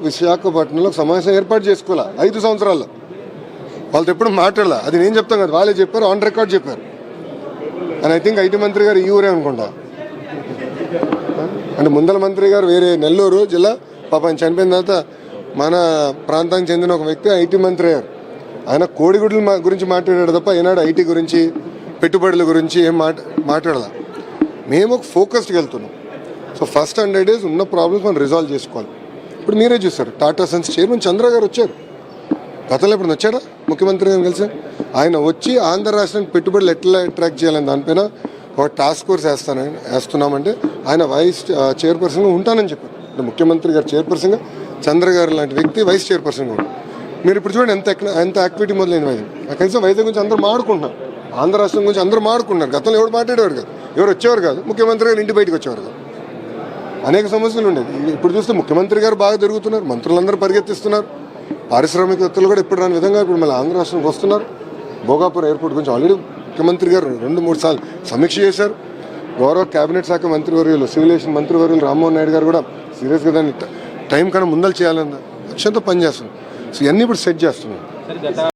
విశాఖపట్నంలో సమావేశం ఏర్పాటు చేసుకోవాలా? ఐదు సంవత్సరాల్లో. వాళ్ళతో ఎప్పుడు మాట్లాడాల? అది నేను చెప్తాం కదా వాళ్ళే చెప్పారు ఆన్ రికార్డ్ చెప్పారు. అండ్ ఐ థింక్ ఐటీ మంత్రి గారు ఈ ఊరే అనుకుంటా. అంటే ముందల మంత్రి గారు వేరే నెల్లూరు జిల్లా పాప ఆయన చనిపోయిన తర్వాత మన ప్రాంతానికి చెందిన ఒక వ్యక్తి ఐటీ మంత్రి అయ్యారు. ఆయన కోడిగుడ్ల గురించి మాట్లాడాడు తప్ప ఈనాడు ఐటీ గురించి పెట్టుబడుల గురించి ఏం మాట మాట్లాడాల. మేము ఒక ఫోకస్డ్కి వెళ్తున్నాం. సో ఫస్ట్ హండ్రెడ్ డేస్ ఉన్న ప్రాబ్లమ్స్ మనం రిజాల్వ్ చేసుకోవాలి. ఇప్పుడు మీరే చూసారు టాటా సన్స్ చైర్మన్ చంద్ర గారు వచ్చారు. గతంలో ఇప్పుడు వచ్చాడా? ముఖ్యమంత్రి గారిని కలిసి? ఆయన వచ్చి ఆంధ్ర రాష్ట్రానికి పెట్టుబడులు ఎట్లా అట్రాక్ట్ చేయాలని దానిపైన ఒక టాస్క్ ఫోర్స్ వేస్తానని వేస్తున్నామంటే ఆయన వైస్ చైర్పర్సన్గా ఉంటానని చెప్పారు. అంటే ముఖ్యమంత్రి గారు చైర్పర్సన్గా చంద్ర గారు లాంటి వ్యక్తి వైస్ చైర్పర్సన్గా ఉంటారు. మీరు ఇప్పుడు చూడండి ఎంత ఎంత యాక్టివిటీ మొదలైన వైద్యం కనీసం వైద్యం గురించి అందరూ మాడుకుంటున్నారు. ఆంధ్ర రాష్ట్రం గురించి అందరూ మాడుకుంటున్నారు. గతంలో ఎవరు మాట్లాడేవారు కాదు? ఎవరు వచ్చేవారు కాదు? ముఖ్యమంత్రి గారు ఇంటి బయటకు వచ్చేవారు కాదు. అనేక సమస్యలు ఉండేది ఇప్పుడు చూస్తే ముఖ్యమంత్రి గారు బాగా తిరుగుతున్నారు మంత్రులందరూ పరిగెత్తిస్తున్నారు పారిశ్రామికవేత్తలు కూడా ఇప్పుడు రాని విధంగా ఇప్పుడు మళ్ళీ ఆంధ్ర రాష్ట్రానికి వస్తున్నారు. భోగాపురం ఎయిర్పోర్ట్ గురించి ఆల్రెడీ ముఖ్యమంత్రి గారు రెండు మూడు సార్లు సమీక్ష చేశారు. గౌరవ కేబినెట్ శాఖ మంత్రివర్యులు సివిలేషన్ మంత్రివర్యులు రామ్మోహన్ నాయుడు గారు కూడా సీరియస్గా దాన్ని టైం కన్నా ముందలు చేయాలన్న లక్ష్యంతో పనిచేస్తున్నారు. సో ఇవన్నీ ఇప్పుడు సెట్ చేస్తున్నాం